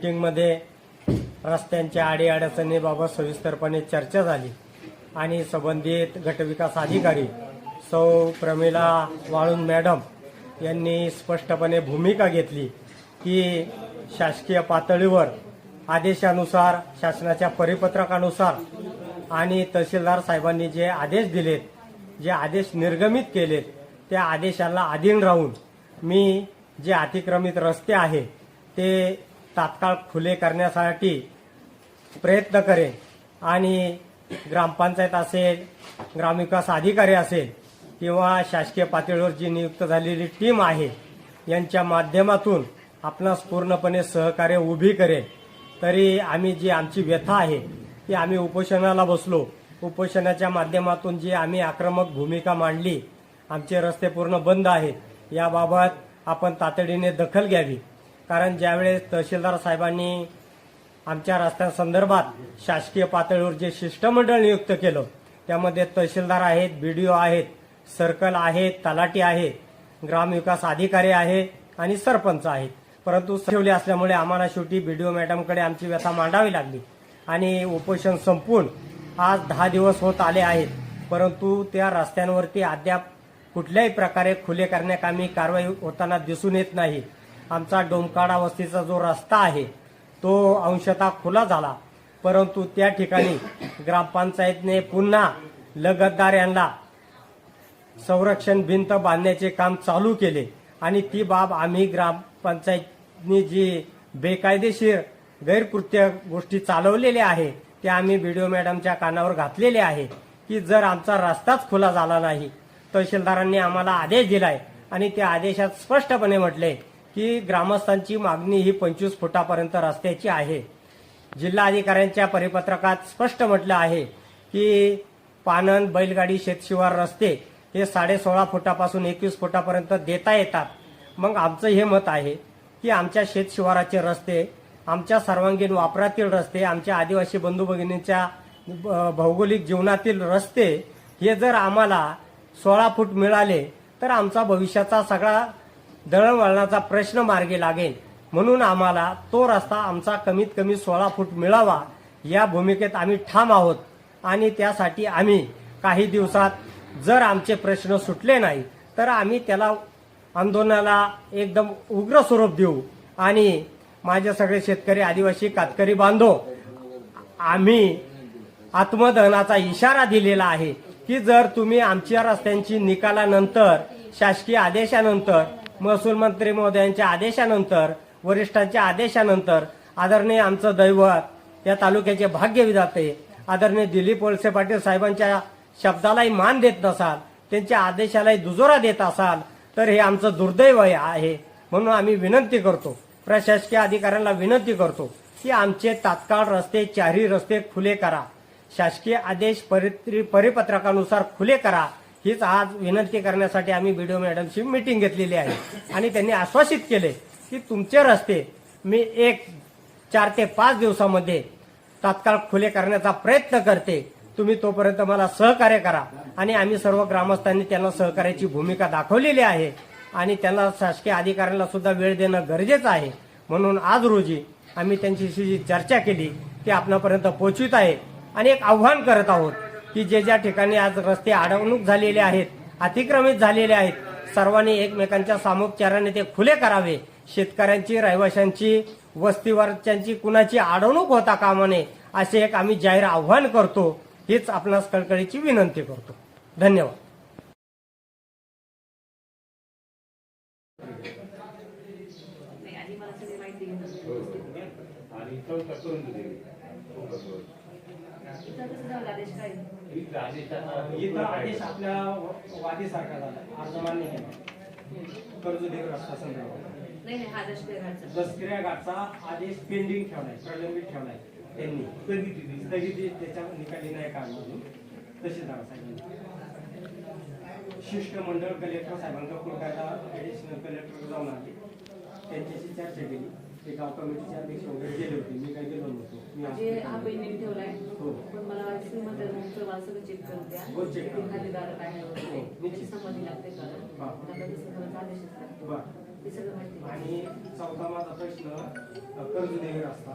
मीटिंगमध्ये रस्त्यांच्या अडीअडचणीबाबत सविस्तरपणे चर्चा झाली आणि संबंधित गटविकास अधिकारी सौ प्रमिला वाळून मॅडम यांनी स्पष्टपणे भूमिका घेतली की शासकीय पातळीवर आदेशानुसार शासनाच्या परिपत्रकानुसार आणि तहसीलदार साहेबांनी जे आदेश दिलेत जे आदेश निर्गमित केलेत त्या आदेशाला अधीन राहून मी जे अतिक्रमित रस्ते आहे ते तात्काळ खुले करण्यासाठी प्रयत्न करेन. आणि ग्रामपंचायत असेल ग्रामविकास अधिकारी असेल किंवा शासकीय पातळीवर जी नियुक्त झालेली टीम आहे यांच्या माध्यमातून आपणास पूर्णपणे सहकार्य उभी करेल तरी आम्ही जी आमची व्यथा आहे ती आम्ही उपोषणाला बसलो. उपोषणाच्या माध्यमातून जी आम्ही आक्रमक भूमिका मांडली आमचे रस्ते पूर्ण बंद आहेत याबाबत आपण तातडीने दखल घ्यावी. कारण ज्यावेळेस तहसीलदार साहेबांनी आमच्या रस्त्यांसंदर्भात शासकीय पातळीवर जे शिष्टमंडळ नियुक्त केलं त्यामध्ये तहसीलदार आहेत बीडीओ आहेत सर्कल आहेत तलाटी आहेत ग्रामविकास अधिकारी आहे आणि सरपंच आहेत. परंतु ठेवले असल्यामुळे आम्हाला शेवटी बीडीओ मॅडमकडे आमची व्यथा मांडावी लागली आणि उपोषण संपून आज दहा दिवस होत आले आहेत. परंतु त्या रस्त्यांवरती अद्याप कुठल्याही प्रकारे खुले करण्याकामी कारवाई होताना दिसून येत नाही. आमचा डोमकाडा वस्तीचा जो रस्ता आहे तो अंशतः खुला झाला. परंतु त्या ठिकाणी ग्रामपंचायतने पुन्हा लगतदार यांना संरक्षण भिंत बांधण्याचे काम चालू केले. आणि ती बाब आम्ही ग्रामपंचायतनी जी बेकायदेशीर गैरकृत्य गोष्टी चालवलेल्या आहे त्या आम्ही व्हिडिओ मॅडमच्या कानावर घातलेले आहे की जर आमचा रस्ताच खुला झाला नाही तहसीलदारांनी आम्हाला आदेश दिलाय. आणि त्या आदेशात स्पष्टपणे म्हटले की ग्रामस्थांची मागणी ही पंचवीस फुटापर्यंत रस्त्याची आहे. जिल्हाधिकाऱ्यांच्या परिपत्रकात स्पष्ट म्हटलं आहे की पानन बैलगाडी शेतशिवार रस्ते हे साडे सोळा फुटापासून एकवीस फुटापर्यंत देता येतात. मग आमचं हे मत आहे की आमच्या शेतशिवाराचे रस्ते आमच्या सर्वांगीण वापरातील रस्ते आमच्या आदिवासी बंधू भगिनींच्या ब- भौगोलिक जीवनातील रस्ते हे जर आम्हाला सोळा फूट मिळाले तर आमचा भविष्याचा सगळा दळणवळणाचा प्रश्न मार्गी लागेल. म्हणून आम्हाला तो रस्ता आमचा कमीत कमी सोळा फूट मिळावा या भूमिकेत आम्ही ठाम आहोत. आणि त्यासाठी आम्ही काही दिवसात जर आमचे प्रश्न सुटले नाही तर आम्ही त्याला आंदोलनाला एकदम उग्र स्वरूप देऊ. आणि माझे सगळे शेतकरी आदिवासी कातकरी बांधव आम्ही आत्मदहनाचा इशारा दिलेला आहे की जर तुम्ही आमच्या रस्त्यांची निकालानंतर शासकीय आदेशानंतर महसूल मंत्री महोदयांच्या आदेशानंतर वरिष्ठांच्या आदेशानंतर आदरणीय आमचं दैवत या तालुक्याचे भाग्य विधाते आदरणीय दिलीप वळसे पाटील साहेबांच्या शब्दालाही मान देत नसाल त्यांच्या आदेशालाही दुजोरा देत असाल तर हे आमचं दुर्दैव आहे म्हणून आम्ही विनंती करतो प्रशासकीय अधिकाऱ्यांना विनंती करतो की आमचे तात्काळ रस्ते चारही रस्ते खुले करा. शासकीय आदेश परित्री- परिपत्रकानुसार खुले करा. हीच आज विनंती करण्यासाठी आम्ही बीडीओ मॅडमची मीटिंग घेतलेली आहे. आणि त्यांनी आश्वासित केले की तुमचे रस्ते मी एक चार ते पाच दिवसामध्ये तात्काळ खुले करण्याचा प्रयत्न करते. तुम्ही तोपर्यंत मला सहकार्य करा. आणि आम्ही सर्व ग्रामस्थांनी त्यांना सहकार्याची भूमिका दाखवलेली आहे. आणि त्यांना शासकीय अधिकाऱ्यांना सुद्धा वेळ देणं गरजेचं आहे. म्हणून आज रोजी आम्ही त्यांच्याशी जी चर्चा केली ती आपणापर्यंत पोहोचवित आहे. आणि एक आव्हान करत आहोत. की जे ज्या ठिकाणी आज रस्ते अडवणूक झालेले आहेत अतिक्रमित झालेले आहेत सर्वांनी एकमेकांच्या सामोपचाराने ते खुले करावे. शेतकऱ्यांची रहिवाशांची वस्तीवरच्यांची कुणाची अडवणूक होता कामा नये असे एक आम्ही जाहीर आव्हान करतो. हीच आपणास कळकळीची विनंती करतो. धन्यवाद. आणि चौथा करून दिले. इथं आदेश काय आपल्या वादीसारखा झाला. अर्ज मान्य केला कर्ज संदर्भात काय दसऱ्या घाटचा. आदेश पेंडिंग ठेवलाय प्रलंबित ठेवलाय. त्यांनी कधी दिली. स्थगिती त्याच्या निकाली नाही काढून तहसीलदार साहेबांनी शिष्टमंडळ कलेक्टर साहेबांचा कुलकायला ऍडिशनल कलेक्टर जाऊन आले. त्यांच्याशी चर्चा केली. ते गाव कमिटीचे अध्यक्ष वगैरे गेले होते. मी काही गेलो नव्हतो? मी ठेवलाय. हो. तुमचं मला सगळं चेक करून द्या हो, खातेदार काय आहे वगैरे. हो, संमती लागते हा. आदेश ते सगळं माहिती. आणि चौथा माझा प्रश्न अ, कर्जदेवी रस्ता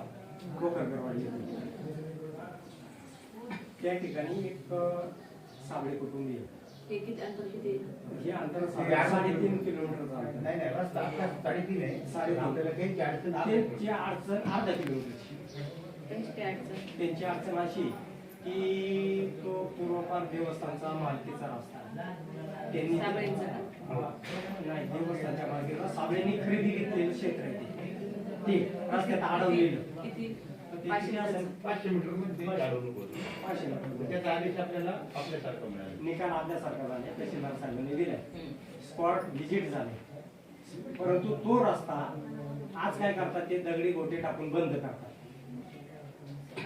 कोकणकरवाडी येथे. त्या ठिकाणी एक साबळे कुटुंबी आहे. हे किती अंतर किती? हे अंतर साडे- साडेतीन किलोमीटरचं अंतर नाही नाही रस्ता साडेतीन आहे साडेतीन. त्यांची अडचण अर्धा किलोमीटरची त्यांची अडचण त्यांची अडचण अशी की तो पूर्वपार देवस्थानचा मालकीचा रस्ता आहे. त्यांनी? हा. नाही देवस्थानच्या मालकीचा साबळेंनी खरेदी घेतलेलं क्षेत्र आहे ते. रस्त्यात अडवलेलं पाचशे मीटर. पाचशे मीटर. त्याचा आदेश आपल्याला आपल्यासारखं मिळाला. निकाल आपल्यासारखा झाले तहसीलदार साहेबांनी दिलाय. स्पॉट व्हिजिट झाले. परंतु तो रस्ता आज काय करतात ते दगडी गोटे टाकून बंद करतात.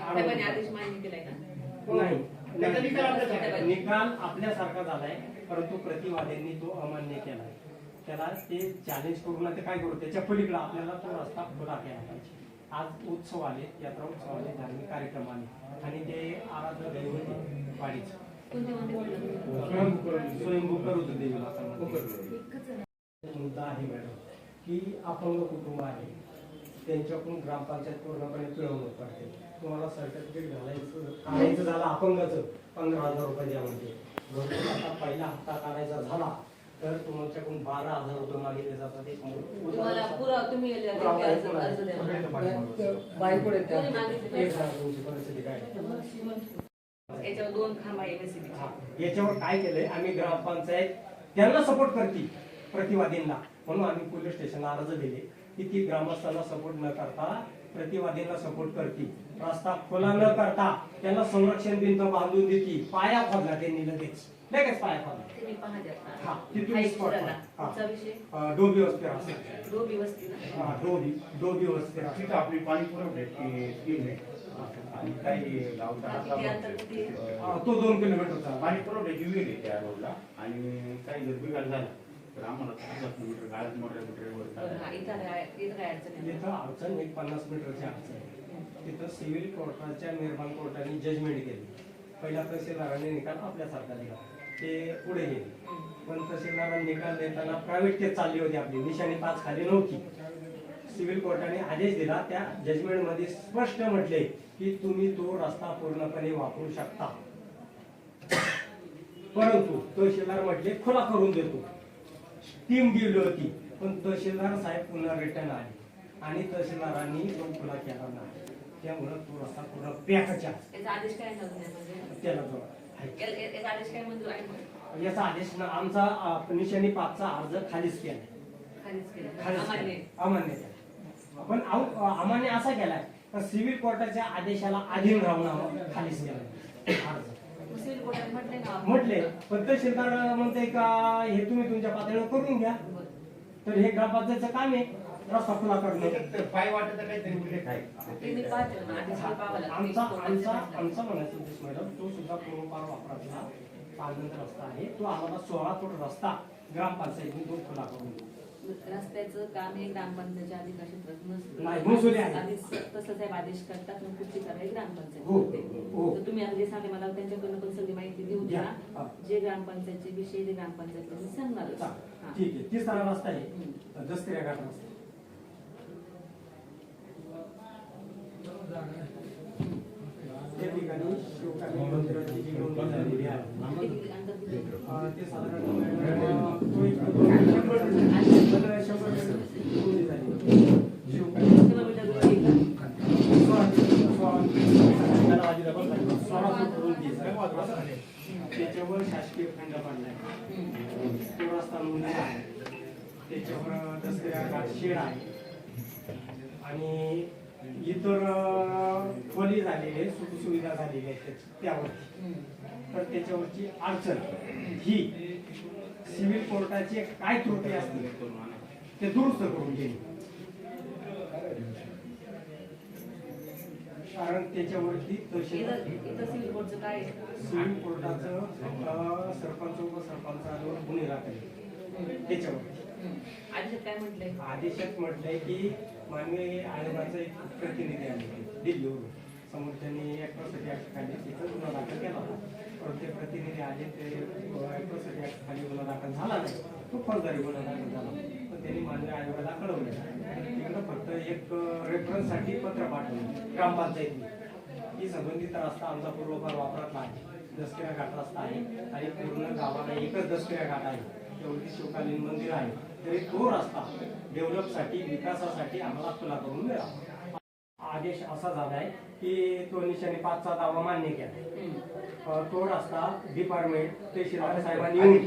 आदेश मान्य केलाय का? नाही. त्याचा निकाल आपल्यासारखा आहे. निकाल आपल्यासारखा झालाय परंतु प्रतिवाद्यांनी तो अमान्य केलाय त्याला ते चॅलेंज करून आता काय करू? त्याच्या पलीकडे आपल्याला तो रस्ता खुला केला पाहिजे. आज उत्सव आले यात्रा उत्सव आले धार्मिक कार्यक्रम आले. आणि ते आराध्य दैवत आहे वाडीचं. स्वयंभू करू देवीला. मुद्दा आहे मॅडम की अपंग कुटुंब आहे. त्यांच्याकडून ग्रामपंचायत पूर्णपणे पिळवणूक करते. तुम्हाला सर्टिफिकेट घालायचं काढायचं झालं अपंगाचं पंधरा हजार रुपये द्या म्हणजे भरपूर आता पहिला हप्ता काढायचा झाला तर तुमच्याकडून बारा हजार रुपये मागितले जातात. एक तुम्हाला पुरा तुम्ही तुमची परिस्थिती काय? याच्यावर दोन खांब. याच्यावर काय केलंय? आम्ही ग्रामपंचायत त्यांना सपोर्ट करते प्रतिवादींना. म्हणून आम्ही पोलीस स्टेशनला अर्ज दिले की ती ग्रामस्थांना सपोर्ट न करता प्रतिवादींना सपोर्ट करते रस्ता खुला न करता त्यांना संरक्षण भिंत बांधून देते पाया खोदला त्यांनी लगेच. लगेच पाया खोदला हा, हा. हा. डोबी वस्ती रस्ता डोबी वस्ती हा, डोबी आपली पाणी आहे आणि काही गावचा हा, तो दोन किलोमीटरचा पाणी पुरवठ्याची विहीर आहे त्या रोडला. आणि काही जर बिघाड झाला तर आम्हाला पन्नास किलोमीटर गाळ्यात मोठ्या मीटर हा, अडचण आहे तिथं अडचण एक पन्नास मीटरची अडचण आहे. तिथं सिव्हिल कोर्टाच्या निर्माण कोर्टाने जजमेंट केली. पहिला तहसीलदारांनी निकाल आपल्यासारखा दिला. ते पुढे गेले. पण तहसीलदारांनी निकाल देताना प्रायव्हेट केस चालली होती आपली. निशाणी पाच खाली नव्हती. सिव्हिल कोर्टाने आदेश दिला. त्या जजमेंटमध्ये स्पष्ट म्हटले की तुम्ही तो रस्ता पूर्णपणे वापरू शकता. परंतु तहसीलदार म्हटले खुला करून देतो. टीम गेली होती. पण तहसीलदार साहेब पुन्हा रिटर्न आले. आणि तहसीलदारांनी तो खुला केला नाही. त्यामुळं तो रस्ता पूर्ण पॅकच्या याचा आदेश काय त्याला जो याचा आदेश काय मंजूर आहे? मग? याचा आदेश ना आमचा निशाणी पाचचा अर्ज खालीच केला खालीच अमान्य. पण अमान्य असा केलाय. तर सिव्हिल कोर्टाच्या आदेशाला अधीन राहून खालीच केला अर्ज. म्हटले पण तहसीलदार म्हणते का हे तुम्ही तुमच्या पातळीवर करून घ्या. तर हे ग्रामपंचायतचं काम आहे रस्ता खुला करणे पाय वाटत काहीतरी उल्लेख आहे. आमचा आमचा. आमचा म्हणायचा उद्देश मॅडम तो सुद्धा पूर्वपार वापरातला पालनंतर रस्ता आहे तो आम्हाला सोळा फूट रस्ता ग्रामपंचायतीने तो खुला करून देऊ. रस्त्याचं काम हे ग्रामपंचायतच्या अधिकार क्षेत्रात नसतं. नाही, महसुली आहे. आदेश तसं साहेब आदेश करतात मग पुढची कारवाई ग्रामपंचायत हो. हो. तर तुम्ही जे सांगले मला त्यांच्याकडनं पण सगळी माहिती देऊन द्या. हा. जे ग्रामपंचायतचे विषय ते ग्रामपंचायत हा. ठीक आहे तिसरा रस्ता आहे दसऱ्या घाट रस्ता त्या ठिकाणी शिवकाली मंदिराची जी नोंदणी झालेली आहे किती अंतर किती? अं, ते साधारण अं, तो एक शंभर पंधरा- शंभर मीटर नोंदणी झाली शिवकाली किलोमीटर दूर आहे का? त्याच्यावर शासकीय खंड रस्ता नोंदणी आहे त्याच्यावर दसऱ्या घाट शेड आहे आणि इतर खोली झालेली आहे सुखसुविधा झालेली आहे त्या- त्यावरती. तर त्याच्यावरची अडचण ही सिव्हिल कोर्टाचे काय त्रुटी असतील ते दुरुस्त करून घेईल कारण त्याच्यावरती सिव्हिल कोर्टचं काय आहे? सिव्हिल कोर्टाचं अं, सरपंच उपसरपंचावर त्याच्यावरती हम्म. आदेशात काय म्हटलंय? आदेशात म्हटलंय की माननीय आयोगाचा एक प्रतिनिधी आले दिल्लीवरून. समोरच्यांनी ऍट्रॉसिटी ऍक्ट खाली तिथं गुन्हा दाखल केला होता. परंतु ते प्रतिनिधी आले ते ऍट्रॉसिटी ऍक्ट खाली गुन्हा दाखल झाला नाही. तो फौजदारी गुन्हा दाखल झाला. पण त्यांनी मान्य आयोगाला कळवले. तिकडं फक्त एक रेफरन्ससाठी पत्र पाठवलं. ग्रामपंचायतीने. ही संबंधित रस्ता आमचा पूर्वभाग वापरातला आहे दसकिरा घाट रस्ता आहे. आणि पूर्ण गावाला एकच दसकिरा घाट आहे. एवढी शिवकालीन मंदिर आहे. तरी तो रस्ता डेव्हलपसाठी विकासासाठी आम्हाला खुला करून मिळावा आदेश असा झालाय की तो निशाने पाचचा दावा मान्य केला. तो रस्ता डिपार्टमेंट तहसीलदार साहेबांनी येऊन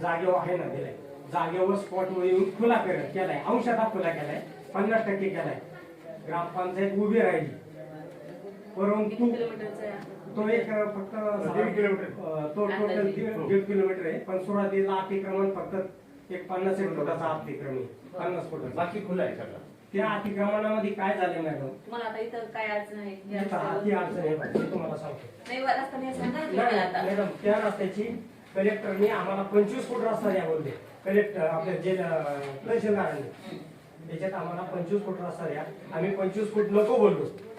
जागेवर आहे ना दिलाय. जागेवर स्पॉटवर येऊन खुला केलाय. अंशतः खुला केलाय. पन्नास टक्के केलाय. ग्रामपंचायत उभी राहिली. परंतु किती किलोमीटरचा आहे? तो एक फक्त दीड किलोमीटर. तो टोटल दीड किलोमीटर आहे. पण सुरुवातीला अतिक्रमण फक्त एक पन्नास एक फुटाचा अतिक्रमण आहे. पन्नास फुटाचा. बाकी खुला आहे सगळं. त्या अतिक्रमणामध्ये काय झाले मॅडम? तुम्हाला आता इथं काय अडचण आहे? ही इथं अडचण तुम्हाला सांगतो. नाही वर हे सांगा नाही, मला आता. मॅडम त्या रस्त्याची कलेक्टरने आम्हाला पंचवीस फूट रस्ता द्या बोलले. कलेक्टर आपले जे तहसीलदारांनी. त्याच्यात आम्हाला पंचवीस फूट रस्ता द्या. आम्ही पंचवीस फूट नको बोललो. हा.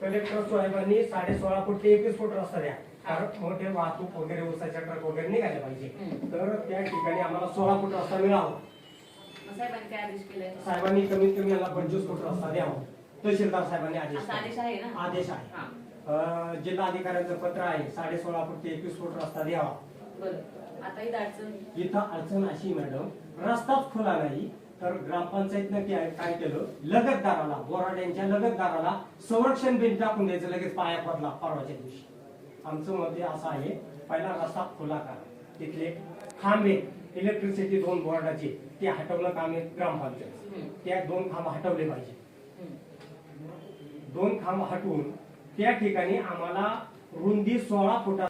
कलेक्टर साहेबांनी साडे सोळा फूट ते एकवीस फूट रस्ता द्या. कारण मोठे वाहतूक वगैरे उसाच्या ट्रक वगैरे निघाले पाहिजे. तर त्या ठिकाणी आम्हाला सोळा फूट रस्ता मिळावा. साहेबांनी कमीत कमी याला पंचवीस फूट रस्ता द्यावा. तहसीलदार साहेबांनी आदेश आदेश. आहे ना? आदेश आहे. हा. अं, जिल्हाधिकाऱ्यांचं पत्र आहे साडे सोळा फूट ते एकवीस फूट रस्ता द्यावा. इथं अडचण? अशी मॅडम. रस्ताच खुला नाही. तर ग्रामपंचायतनं काय केलं? लगतदाराला बोराड्यांच्या लगतदाराला संरक्षण बिल टाकून द्यायचं लगेच पाया पडला परवाच्या दिवशी. आमचं मत असं आहे पहिला रस्ता खुला करा. तिथले खांबे इलेक्ट्रिसिटी दोन बोर्डाचे ते हटवलं काम आहे ग्रामपंचायत. त्या दोन खांब हटवले पाहिजे. दोन खांब हटवून त्या ठिकाणी आम्हाला रुंदी सोळा फुटा